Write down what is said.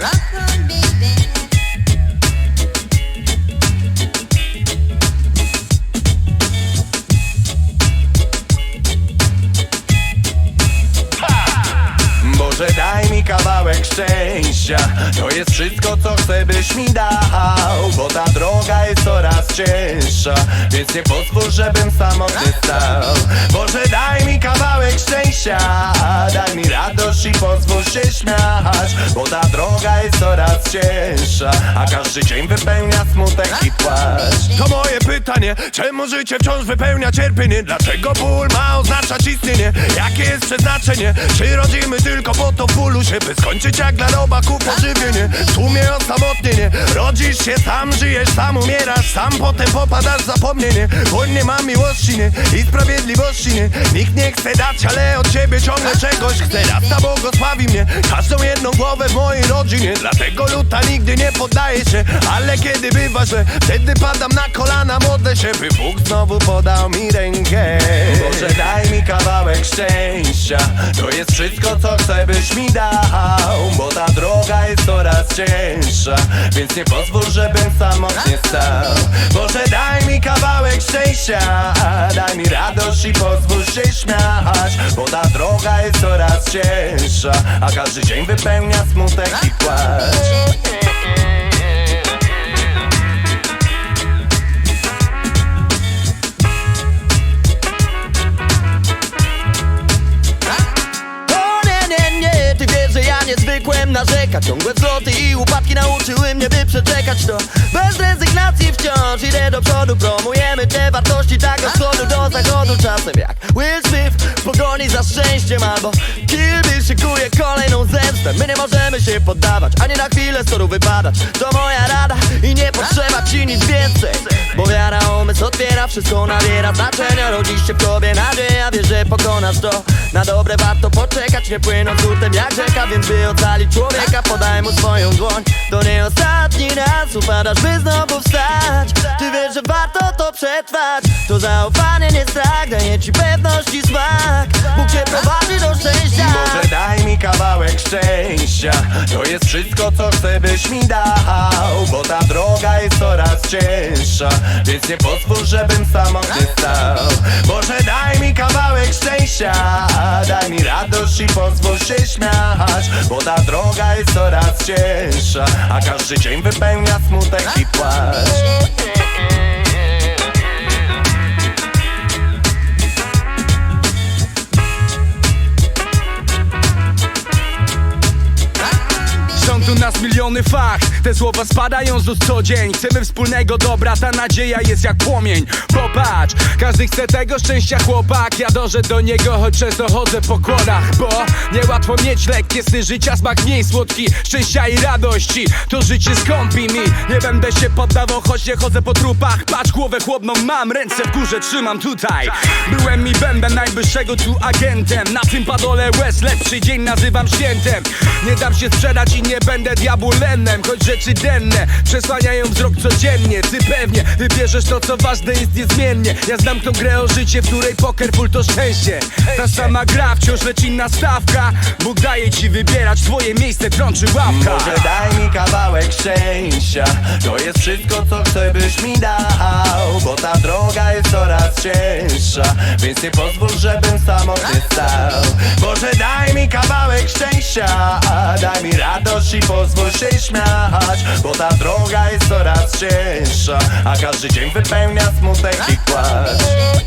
然后。Kawałek szczęścia To jest wszystko co chcę byś mi dał Bo ta droga jest coraz cięższa Więc nie pozwól żebym samotny stał Boże daj mi kawałek szczęścia Daj mi radość i pozwól się śmiać Bo ta droga jest coraz cięższa A każdy dzień wypełnia smutek i płacz To moje pytanie, czemu życie wciąż wypełnia cierpienie? Dlaczego ból ma oznaczać istnienie? Jakie jest przeznaczenie? Czy rodzimy tylko po to w bólu się By skończyć jak dla robaków pożywienie sumie osamotnienie Się sam, żyjesz sam, umierasz sam Potem popadasz w zapomnienie Bo nie ma miłości nie? I sprawiedliwości nie? Nikt nie chce dać, ale od ciebie ciągle czegoś chce. Raz ta błogosławi mnie Każdą jedną głowę w mojej rodzinie. Dlatego luta nigdy nie poddaje się Ale kiedy bywa źle Wtedy padam na kolana, modlę się By Bóg znowu podał mi rękę. Boże daj mi kawałek szczęścia To jest wszystko co chcę byś mi dał Bo ta droga jest coraz cięższa Więc nie pozwól żebym samotnie stał. Boże daj mi kawałek szczęścia Daj mi radość i pozwól się śmiać Bo ta droga jest coraz cięższa A każdy dzień wypełnia smutek i płacz narzekać Ciągłe wzloty i upadki nauczyły mnie, by przeczekać to. Bez rezygnacji wciąż idę do przodu. Promujemy te wartości tak od wschodu do zachodu. Czasem jak Will Smith w pogoni za szczęściem Albo Kill Bill szykuje kolejną zemstę. My nie możemy się poddawać, ani na chwilę z toru wypadać. To moja rada i nie potrzeba ci nic więcej wszystko nabiera znaczenia. Rodzisz się w tobie nadzieja, wiesz, że pokonasz to. Na dobre warto poczekać, nie płynąc lutem jak rzeka Więc by ocalić człowieka, podaj mu swoją dłoń. To nie ostatni raz, upadasz by znowu wstać. Ty wiesz, że warto to przetrwać. To zaufanie nie strach, daje ci pewność i smak. Bóg cię prowadzi do szczęścia. Boże daj mi kawałek szczęścia. To jest wszystko co chcę byś mi dał jest coraz cięższa Więc nie pozwól żebym samotny stał Boże daj mi kawałek szczęścia Daj mi radość i pozwól się śmiać Bo ta droga jest coraz cięższa A każdy dzień wypełnia smutek i płacz miliony fakt. Te słowa spadają z ust co dzień. Chcemy wspólnego dobra, ta nadzieja jest jak płomień. Popatrz, każdy chce tego szczęścia chłopak. Ja dążę do niego, choć często chodzę po kłodach Bo niełatwo mieć lekkie sny życia Smak mniej słodki, szczęścia i radości. To życie skąpi mi. Nie będę się poddawał, choć nie chodzę po trupach. Patrz, głowę chłodną mam, ręce w górze trzymam tutaj. Byłem i będę najwyższego tu agentem. Na tym padole łez lepszy dzień nazywam świętem. Nie dam się sprzedać i nie będę diabulenem Choć rzeczy denne przesłaniają wzrok codziennie. Ty pewnie wybierzesz to co ważne jest niezmiennie. Ja znam tą grę o życie, w której poker full to szczęście. Ta sama gra wciąż lecz inna stawka. Bóg daje ci wybierać twoje miejsce trączy łapka Może daj mi kawałek szczęścia. To jest wszystko co chcę byś mi dał Bo ta droga jest coraz cięższa. Więc nie pozwól żebym samotny stał Boże daj mi kawałek szczęścia Daj mi i pozwól się śmiać Bo ta droga jest coraz cięższa A każdy dzień wypełnia smutek i płacz